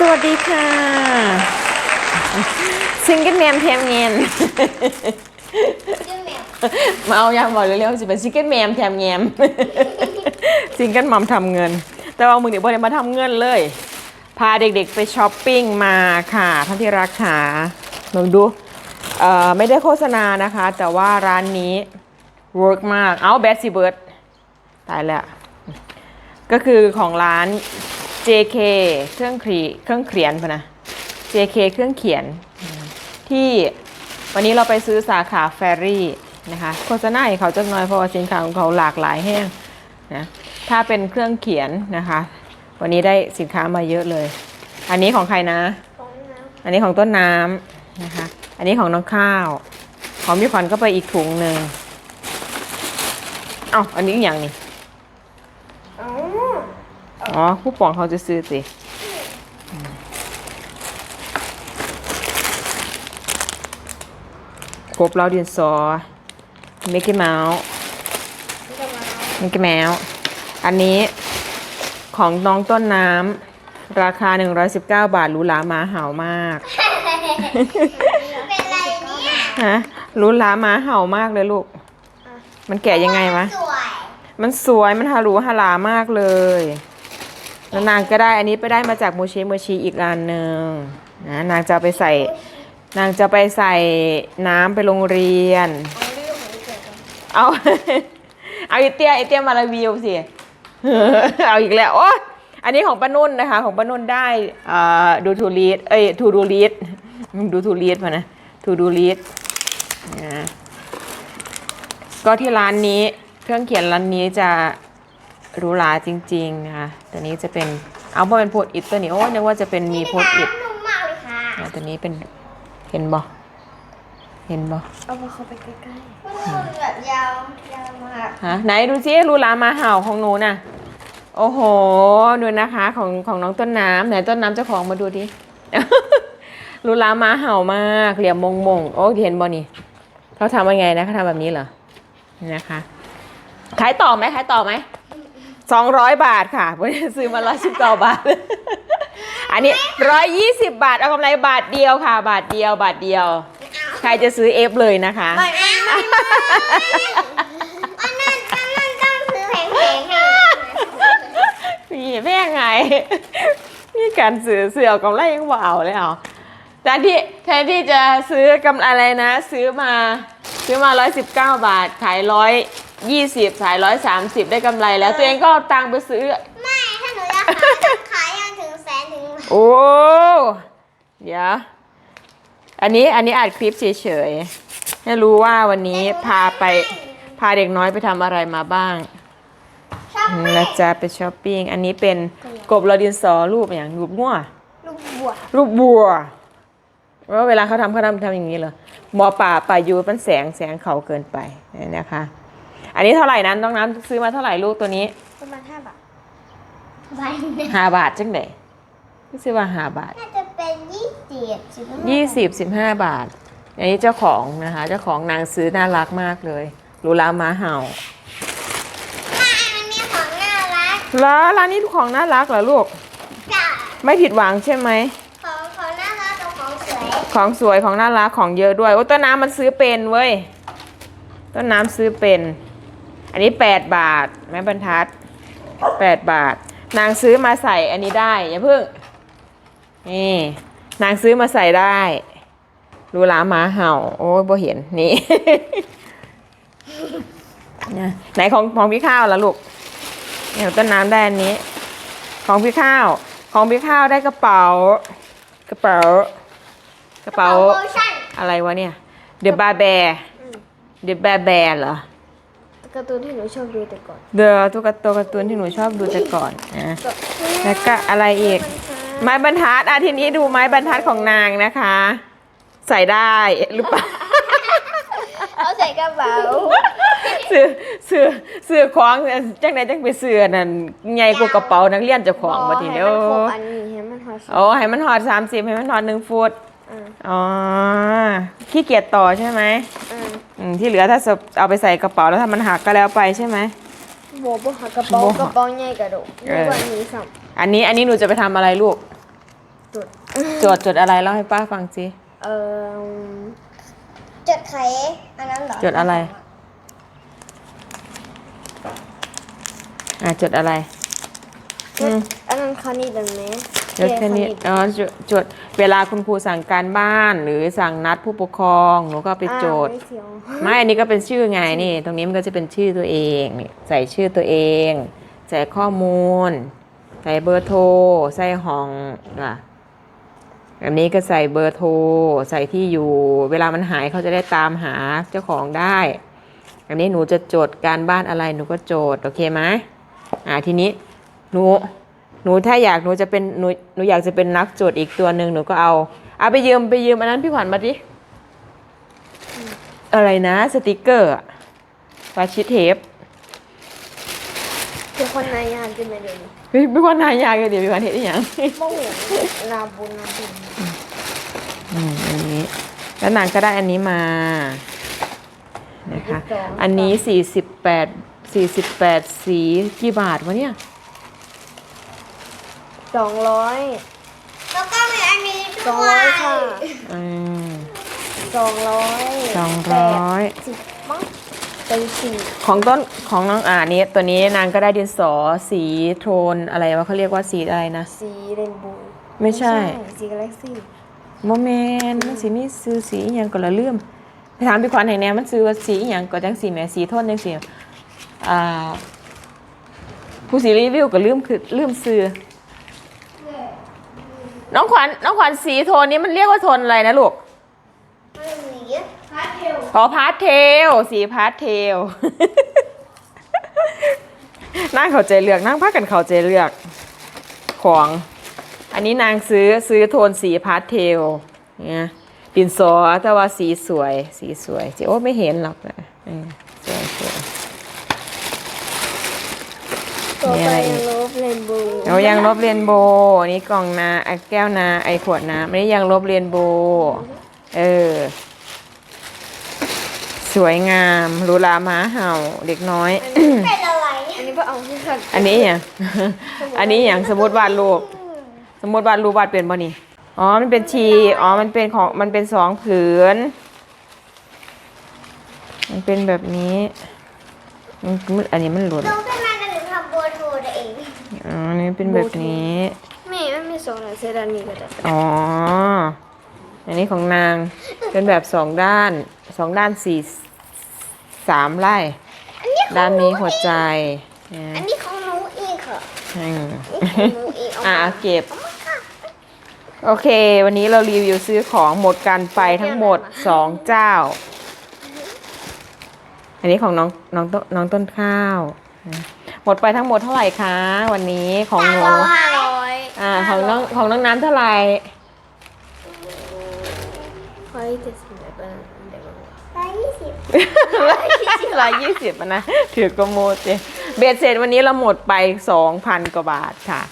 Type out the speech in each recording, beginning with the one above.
สวัสดีค่ะซิงเกิลแมมเทียมเงินชื่อแมวมาเอาอย่างบอกเร็วๆจะเป็นซิงเกิลแมมแถมแงมซิงเกิลมัมทำเงิน แต่ว่ามือเดี๋ยวบอได้มาทำเงินเลย พาเด็กๆไปช้อปปิ้งมาค่ะท่านที่รักค่ะลองดูเอ่อไม่ได้โฆษณานะคะ แต่ว่าร้านนี้เวิร์กมาก เอาแบสซี่เบิร์ดตายแล้ว ก็คือของร้าน JK เครื่องครีเครื่องเขียนพะนะ JK เครื่องเขียน ที่วันนี้เราไปซื้อสาขาแฟรี่นะคะโฆษณาเขาจักหน่อยเพราะว่าสินค้าของเขาหลากหลายแห้งนะถ้าเป็นเครื่องเขียนนะคะ วันนี้ได้สินค้ามาเยอะเลย อันนี้ของใครนะของน้อันนี้ของต้นน้ำนะคะ อันนี้ของน้องข้าว ของพี่ขวัญก็ไปอีกถุงหนึ่งเอ้าอันนี้อย่างนี่ อ๋อผู้ปองเขาจะซื้อสิกบเราดินสอมิกกี้เมาส์นี่ก็มามิกกี้แมวอันนี้ของน้องต้นน้ำราคา 119 บาทหรูหราหมาเห่ามากเป็นไรเนี่ยฮะหรูหราหมาเห่ามากเลยลูก มันแกะยังไงวะสวยมันสวยมันฮารูฮารามากเลย แล้วนางก็ได้อันนี้ไปได้มาจากโมชิโมชิอีกอันหนึ่งนะนางจะไปใส่ นางจะไปใส่น้ำไปโรงเรียน เอา เอาอาไอเตี้ยไอเตี้ยมารีวิวสิ เอาอีกแล้วโอ้อันนี้ของป้านุ่นนะคะ ของป้านุ่นได้อ่าดูทูรีดเอ้ยทูดูรีดดูทูรีดมานะทูดูรีดนะก็ที่ร้านนี้เครื่องเขียนร้านนี้จะ หรูหราจริงๆนะคะตัวนี้จะเป็นเอาพอเป็นโพดอิดตัวนี้โอ้นึกว่าจะเป็นมีโพดอิดนุ่มมากเลยค่ะอะตัวนี้เป็นเห็นบ่เห็นบ่เอามาเข้าไปใกล้ๆมันแบบยาวยาวมากฮะไหนดูซิรูลามาเห่าของหนูน่ะโอ้โหดูนะคะของของน้องต้นน้ำไหนต้นน้ำเจ้าของมาดูดิรูลามาเห่ามากเหลี่ยมมงมงโอ้เห็นบ่นี่เขาทำยังไงนะเขาทำแบบนี้เหรอนี่นะคะขายต่อไหมขายต่อไหม สองร้อยบาทค่ะวันนี้ซื้อมาร้อยสิบเก้าบาท อันนี้ร้อยยี่สิบบาท เอากำไรบาทเดียวค่ะ บาทเดียว บาทเดียว ใครจะซื้อเอฟเลยนะคะ ไม่ไม่ไม่ไม่อันนั้นอันนั้นต้องซื้อแพงๆให้พี่แม่งไงมีการซื้อเสือเอากำไรยังบ่เอาเลยเอาแต่ที่แทนที่จะซื้อกำอะไรนะ ซื้อมาซื้อมา 119 บาท ขายร้อย 120ขาย130ได้กำไรแล้ว ตัวเองก็เอาตังค์ไปซื้อ ไม่ ถ้าหนูจะขายต้องขายยันถึงแสนถึงโอ้เดี๋ยวอันนี้อันนี้อัดคลิปเฉยๆให้รู้ว่าวันนี้พาไปพาเด็กน้อยไปทำอะไรมาบ้างชอบนะจ๊ะไปช้อปปิ้งอันนี้เป็นกบลอดินสอรูปอย่างรูปง่วลูกบัวรูปบัวว่าเวลาเขาทำเขาทำทำอย่างนี้เหรอหมอป่าป่ายูมันแสงแสงเขาเกินไปเนี่ยนะคะ อันนี้เท่าไหร่นั้นน้องน้ำซื้อมาเท่าไหร่ลูกตัวนี้ ประมาณห้าบาทใบเนี่ยห้าบาทจังไหนซื้อมาห้าบาทน่าจะเป็นยี่สิบสิบห้ายี่สิบสิบห้าบาท อันนี้เจ้าของนะคะ เจ้าของนางซื้อน่ารักมากเลยรูลามาเห่าไม่มันมีของน่ารักแล้วร้านนี้ของน่ารักเหรอลูกจ้ะไม่ผิดหวังใช่ไหมของของน่ารักกับของสวยของสวยของน่ารักของเยอะด้วยโอ้ต้นน้ำมันซื้อเป็นเว้ยต้นน้ำซื้อเป็น อันนี้ 8 บาทแม่บรรทัด 8 บาท นางซื้อมาใส่อันนี้ได้อย่าเพิ่งนี่นางซื้อมาใส่ได้รูหลาหมาเห่า โอ้ยบ่เห็นนี่นะไหนของของพี่ข้าวล่ะลูกเนี่ยต้นน้ำได้อันนี้ ของพี่ข้าว ของพี่ข้าวได้กระเป๋า กระเป๋ากระเป๋าโปรโมชั่นอะไรวะเนี่ย The Bar Bear The Bear Bear เหรอ การ์ตูนที่หนูชอบดูแต่ก่อน The ตุ๊กตาตัวการ์ตูนที่หนูชอบดูแต่ก่อนนะแล้วก็อะไรอีก ไม้บรรทัดอะทีนี้ดูไม้บรรทัดของนางนะคะ ใส่ได้หรือเปล่าเอาใส่กระเป๋าเสือเสือเสือของจังไหนจังไปเสือนั่นใหญ่กว่ากระเป๋านักเรียนเจ้าของมาทีเดียวให้มันครบอันนี้ให้มันพอโอ้ให้มันหอดสามสิบให้มันหอดหนึ่งฟุตอ่าอ๋อขี้เกียจต่อใช่ไหม อ่าอืมที่เหลือถ้าเอาไปใส่กระเป๋าแล้วถ้ามันหักก็แล้วไปใช่ไหม โบบ่หักกระเป๋าบ่หักกระเป๋าใหญ่กระโดดเออนี่วันนี้สัมอันนี้อันนี้หนูจะไปทำอะไรลูก จุดโจทย์จดอะไรเล่าให้ป้าฟังสิ เออจดไขอันนั้นเหรอจดอะไร อะจดอะไรอืมอันนั้นคณิตได้ไหม จดแค่นี้อ๋อจดจดเวลาคุณครูสั่งการบ้านหรือสั่งนัดผู้ปกครองหนูก็เอาไปโจทย์อ่าไม่เขียวไม่อันนี้ก็เป็นชื่อไงนี่ ตรงนี้มันก็จะเป็นชื่อตัวเองนี่ใส่ชื่อตัวเองใส่ข้อมูล ใส่เบอร์โทรใส่ห้องอะอันนี้ก็ใส่เบอร์โทรใส่ที่อยู่ เวลามันหายเขาจะได้ตามหาเจ้าของได้อันนี้หนูจะโจทย์การบ้านอะไรหนูก็โจทย์โอเคไหมอ่าทีนี้หนู หนูถ้าอยากหนูจะเป็นหนูหนูอยากจะเป็นนักโจทย์อีกตัวหนึ่งหนูก็เอาเอาไปยืมไปยืมอันนั้นพี่ขวัญมาดิอะไรนะ สติกเกอร์อะปาชิเทปคือคนนายยานจะไม่เดินเฮ้ยพี่ขวัญนายากเลยเดี๋ยวพี่ขวัญเห็นอีกอย่างโอ้โหนาบุญนาบุญอืมอันนี้ แล้วนางก็ได้อันนี้มานะคะอันนี้สี่สิบแปดสี่สิบแปดสีกี่บาทวะเนี่ย สองร้อยแล้วก็มีอันนี้สองด้วร้อยยค่ะอืมสองร้อยสองร้อย สิบมั้งเป็นสี่ของต้นของน้องอ่านี้ตัวนี้นางก็ได้ดินสอสีโทนอะไรวะเขาเรียกว่าสีอะไรนะ สีเรนโบว์ไม่ใช่สีกาแล็กซี่โมเมนต์มันสีนี่ซื้อสีอหย่างก็ละเลื่อมไปถามพี่ขวัญไหนแน่มันซื้อว่าสีอหย่างก็จังสีแหม่สีโทนจังสีอ่าผู้สีรีวิวก็ลืมคือลืมซื้อ น้องขวัญน้องขวัญสีโทนนี้มันเรียกว่าโทนอะไรนะลูกไม่มีพาเทลขอพาสเทลสีพาสเทลนั่งเข้าใจเลือกนั่งพักกันเข้าใจเลือกของ อันนี้นางซื้อซื้อโทนสีพาสเทลเนี่ยดินสอแต่ว่าสีสวย สีสวยจิโอ้ไม่เห็นหรอกนะเออสวยสวยตัวมีไปอะไรอีกลบ เรนโบว์เอายางลบเรียนโบว์อันนี้กล่องนาไอ้แก้วนาไอขวดน้ำอันนี้ยางลบเรียนโบว์เออ สวยงามหรูหราม้าเห่าเด็กน้อย เป็นอะไรอันนี้ก็เอาที่ขัดอันนี้อย่าง อันนี้อย่างสมมติวาดรูป สมมติวาดรูปวาดเป็นบ่นี่ อ๋อ มันเป็นชี อ๋อ มันเป็นของ มันเป็นสองผืน มันเป็นแบบนี้มันมันอันนี้มันหลุดลงขึ้น อ๋ออันนี้เป็นแบบนี้ ไม่มันมีสองหน่อยเซดานีก็จะอ๋อ อันนี้ของนางเป็นแบบสองด้านสองด้านสี่สามไร่อันนี้ของด้านนี้หหัวใจอีกอันนี้ของหนูอีกค่ะอืมนี่ของหนูอีกเอาอะมาเก็บโอเค วันนี้เรารีวิวซื้อของหมดกันไปทั้งหมดสองเจ้า อันนี้ของน้องน้องต้นน้องต้นข้าวนะ หมดไปทั้งหมดเท่าไหร่คะ วันนี้ของหนูห้าร้อยอ่าของน้องของน้องน้ำเท่าไหร่เฮ้ยเจ็ดสิบแบบนั้นเดี๋ยวร้อยยี่สิบร้อยยี่สิบนะถือกระโมดเจเบ็ดเสร็จวันนี้เราหมดไปสองพันกว่าบาทค่ะ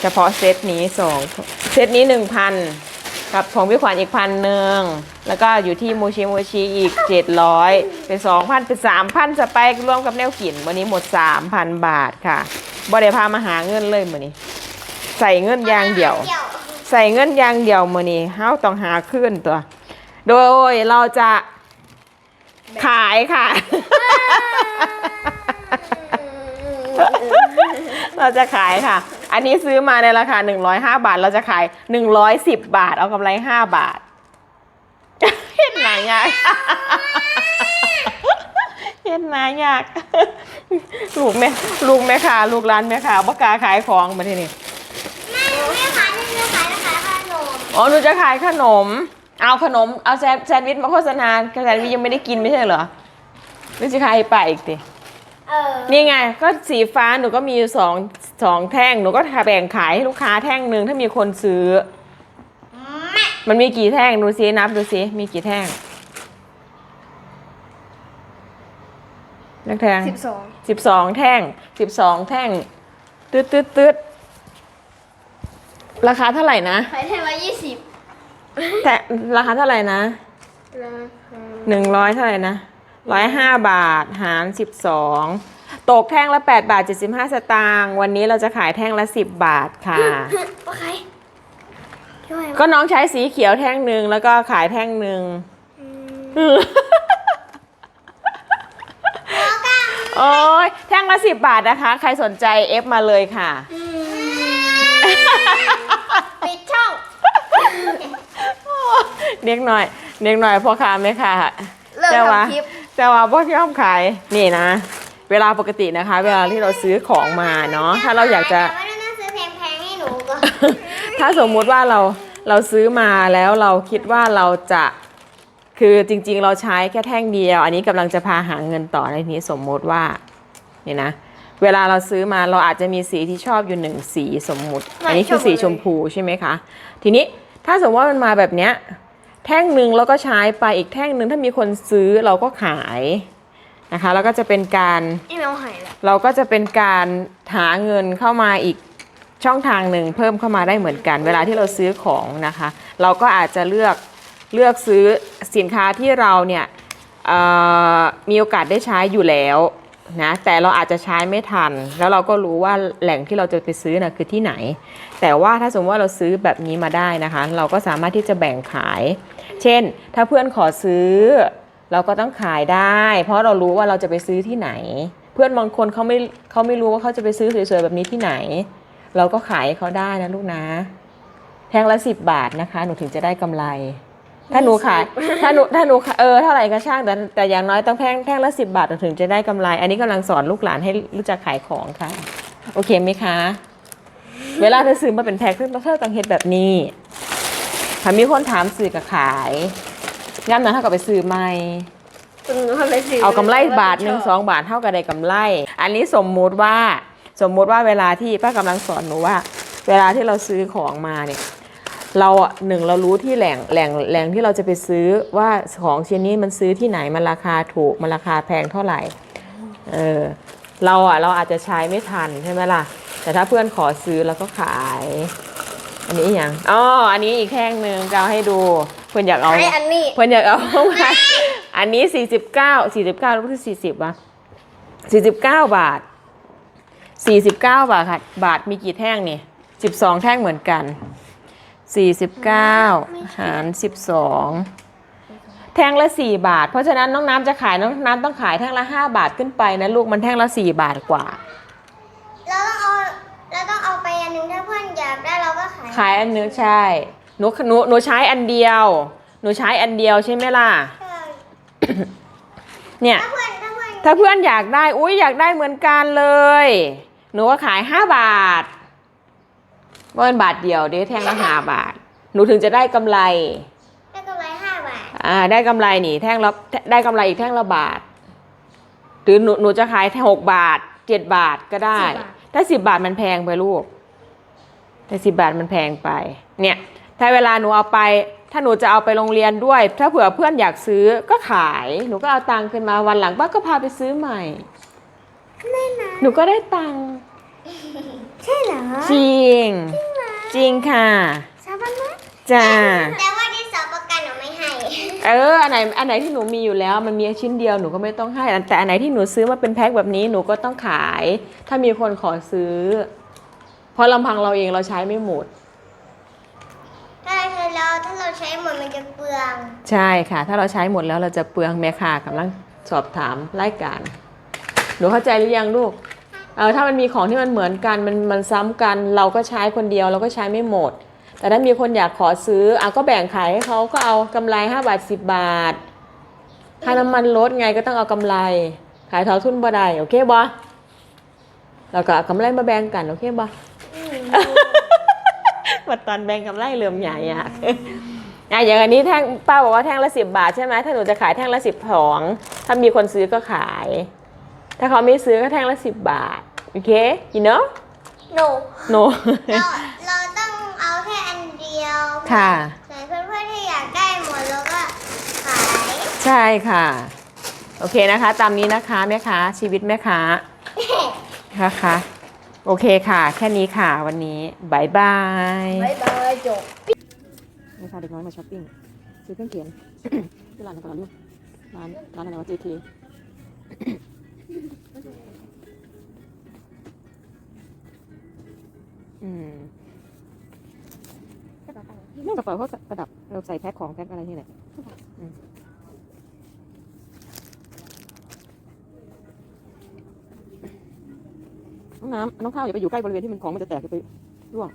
เฉพาะเซตนี้สองเซตนี้หนึ่งพัน กับของพี่ขวัญอีกพันหนึ่งแล้วก็อยู่ที่มูชิมูชิอีกเจ็ดร้อยเป็นสองพันเป็นสามพันสไปค์รวมกับแนวกินวันนี้หมดสามพันบาทค่ะบ่ได้พามาหาเงินเลยมือนี้ ใส่เงินอย่างเดี่ยว ใส่เงินอย่างเดี่ยวมือนี้เฮาต้องหาขึ้นตัว โดยเราจะขายค่ะ เราจะขายค่ะ อันนี้ซื้อมาในราคา 105 บาท เราจะขาย 110 บาท เอากำไร 5 บาท เห็นหนายากเห็นหนายาก ลูกแม่ลูกแม่ค้าลูกร้านแม่ค้าบ่กล้าขายของมาที่นี่แม่หนูไม่ขายหนูจะขายนะคะขนม อ๋อ หนูจะขายขนม เอาขนม เอาแซนแซนด์วิชมาโฆษณาแซนด์วิชยังไม่ได้กินไม่ใช่เหรอหรือจะขายไปอีกดิ เออนี่ไงก็สีฟ้าหนูก็มีอยู่สองสองแท่งหนูก็แบ่งขายให้ลูกค้าแท่งหนึ่งถ้ามีคนซื้อ แม่มันมีกี่แท่งดูซินับดูซิมีกี่แท่งนักแท่งสิบสองสิบสองแท่งสิบสองแท่งตืดตืดตืดราคาเท่าไหร่นะขายแท่งละยี่สิบแต่ราคาเท่าไหร่นะราคาหนึ่งร้อยเท่าไหร่นะ ร้อยห้าบาท หารสิบสองตกแท่งละแปดบาทเจ็ดสิบห้าสตางค์วันนี้เราจะขายแท่งละสิบบาทค่ะ โอเคย่อยก็น้องใช้สีเขียวแท่งหนึ่งแล้วก็ขายแท่งหนึ่งโอ้ยแท่งละสิบบาทนะคะ ใครสนใจเอฟมาเลยค่ะ ปิดช่องเด็กหน่อยเด็กหน่อยพ่อค้าแม่ค้าเลิกแต่ว่าทำคลิป แต่ว่าพ่อยอมขายนี่นะ เวลาปกตินะคะ เวลาที่เราซื้อของมาเนาะถ้าเราอยากจะ แต่ว่าต้องซื้อแพงๆให้หนูก่อนถ้าสมมุติว่าเราเราซื้อมาแล้วเราคิดว่าเราจะคือจริงๆ เราใช้แค่แท่งเดียว อันนี้กำลังจะพาหาเงินต่อในนี้สมมุติว่าเนี่ยนะเวลาเราซื้อมาเราอาจจะมีสีที่ชอบอยู่หนึ่งสีสมมุติ อันนี้คือสีชมพูใช่ไหมคะ ทีนี้ถ้าสมมติว่ามันมาแบบเนี้ย แท่งหนึ่งเราก็ใช้ไปอีกแท่งหนึ่งถ้ามีคนซื้อเราก็ขายนะคะแล้วก็จะเป็นการนี่แมวหายแล้วเราก็จะเป็นการหาเงินเข้ามาอีกช่องทางหนึ่งเพิ่มเข้ามาได้เหมือนกัน เวลาที่เราซื้อของนะคะ เราก็อาจจะเลือกเลือกซื้อสินค้าที่เราเนี่ยเอ่อมีโอกาสได้ใช้อยู่แล้ว นะแต่เราอาจจะใช้ไม่ทัน แล้วเราก็รู้ว่าแหล่งที่เราจะไปซื้อนะคือที่ไหน แต่ว่าถ้าสมมติว่าเราซื้อแบบนี้มาได้นะคะ เราก็สามารถที่จะแบ่งขาย เช่น ถ้าเพื่อนขอซื้อ เราก็ต้องขายได้ เพราะเรารู้ว่าเราจะไปซื้อที่ไหน เพื่อนบางคนเขาไม่เขาไม่รู้ว่าเขาจะไปซื้อสวยๆแบบนี้ที่ไหน เราก็ขายเขาได้นะลูกนะแทงละสิบบาทนะคะ หนูถึงจะได้กำไร ถ้าหนูขาย ถ้าหนูถ้าหนูขายเออเท่าไหร่ก็ช่างแต่แต่อย่างน้อยต้องแท่งแท่งละสิบบาทเราถึงจะได้กำไร อันนี้กำลังสอนลูกหลานให้รู้จักขายของค่ะ โอเคไหมคะ เวลาเธอซื้อมาเป็นแพ็คเธอเธอต้องเฮ็ดแบบนี้ถ้ามีคนถามซื้อกับขายงั้นนะเท่ากับไปซื้อใหม่เอากำไรบาทหนึ่งสองบาทเท่ากับได้กำไร อันนี้สมมุติว่าสมมุติว่าเวลาที่ป้ากำลังสอนหนูว่า เวลาที่เราซื้อของมาเนี่ย เราอะหนึ่งเรารู้ที่แหล่งแหล่งแหล่งที่เราจะไปซื้อว่าของชิ้นนี้มันซื้อที่ไหนมันราคาถูกมันราคาแพงเท่าไหร่เออเราอะเราอาจจะใช้ไม่ทันใช่ไหมล่ะ แต่ถ้าเพื่อนขอซื้อเราก็ขาย อันนี้อหย่างอ๋ออันนี้อีกแท่งหนึ่งจะเอาให้ดูเพื่อนอยากเอาไออันนี้เพื่อนอยากเอาเข้ามาอันนี้49 49รู้สึก40วะ49บาท49บาทค่ะบาทมีกี่แท่งนี่12แท่งเหมือนกัน 49หาร12แท่งละ4บาท เพราะฉะนั้นน้องน้ำจะขายน้องน้ำต้องขายแท่งละ5บาทขึ้นไปนะลูกมันแท่งละ4บาทกว่าเราต้องเอาเราต้องเอาไปอันหนึงถ้าเพื่อนอยากได้เราก็ขายขายอันนึงใช่หนูหนูหนูใช้อันเดียว หนูใช้อันเดียวใช่ไหมล่ะเนี่ยถ้าเพื่อนถ้าเพื่อนถ้าเพื่อนอยากได้ อุ้ยอยากได้เหมือนกันเลย หนูก็ขาย5บาทว่า เป็นบาทเดียวเด้แท่งละห้าบาท หนูถึงจะได้กำไร ได้กำไรห้าบาท อ่า ได้กำไรนี่แท่งละได้กำไรอีกแท่งละบาท หรือหนูหนูจะขายแค่หกบาทเจ็ดบาทก็ได้10บาทถ้าสิบบาทมันแพงไปลูก แต่สิบบาทมันแพงไป เนี่ย ถ้าเวลาหนูเอาไป ถ้าหนูจะเอาไปโรงเรียนด้วย ถ้าเผื่อเพื่อนอยากซื้อก็ขาย หนูก็เอาตังค์ขึ้นมาวันหลังป้าก็พาไปซื้อใหม่ไม่นะหนูก็ได้ตังค์ ใช่เหรอจริง จริงค่ะสาบานไหมจ้าแต่ว่าดินสอประกันหนูไม่ให้เอออันไหนอันไหนที่หนูมีอยู่แล้วมันมีชิ้นเดียวหนูก็ไม่ต้องให้แต่อันไหนที่หนูซื้อมาเป็นแพ็คแบบนี้หนูก็ต้องขาย ถ้ามีคนขอซื้อ เพราะลำพังเราเองเราใช้ไม่หมดถ้าเราถ้าเราใช้หมดมันจะเปลือง ใช่ค่ะ ถ้าเราใช้หมดแล้วเราจะเปลืองแม่ค่ะกำลังสอบถามรายการหนูเข้าใจหรือยังลูก เออถ้ามันมีของที่มันเหมือนกันมันมันซ้ำกัน เราก็ใช้คนเดียวเราก็ใช้ไม่หมด แต่ถ้ามีคนอยากขอซื้ออะก็แบ่งขายให้เขาก็เอากำไร5บาท10 บาทค่าน้ำมันลดไงก็ต้องเอากำไร ขายเท่าทุนบ่ได้โอเคบ่แล้วก็กำไรมาแบ่งกันโอเคบ่มาตอนแบ่งกำไรเริ่มใหญ่อะอะอย่างอันนี้แท่งป้าบอกว่าแท่งละสิบบาทใช่ไหมถ้าหนูจะขายแท่งละสิบสองถ้ามีคนซื้อก็ขาย ถ้าเขาไม่ซื้อก็แท่งละสิบบาท โอเค you know no no เราเราต้องเอาแค่อันเดียวค่ะส่วนเพื่อนๆที่อยากได้หมดเราก็ขาย ใช่ค่ะ โอเคนะคะ ตามนี้นะคะแม่ค้าชีวิตแม่ค้านะคะโอเคค่ะ แค่นี้ค่ะวันนี้บายบายบายบายจบนี่ค่ะเด็กน้อยมาช้อปปิ้งซื้อเครื่องเขียนที่ร้านอะไรลูกร้านร้านอะไรวะ JT อืมเรื่องกระเป๋าเขาประดับเราใส่แพ็คของแพ็คอะไรนี่แหละอืมน้องน้ำน้องข้าวอย่าไปอยู่ใกล้บริเวณที่มันของมันจะแตกจะไปร่วง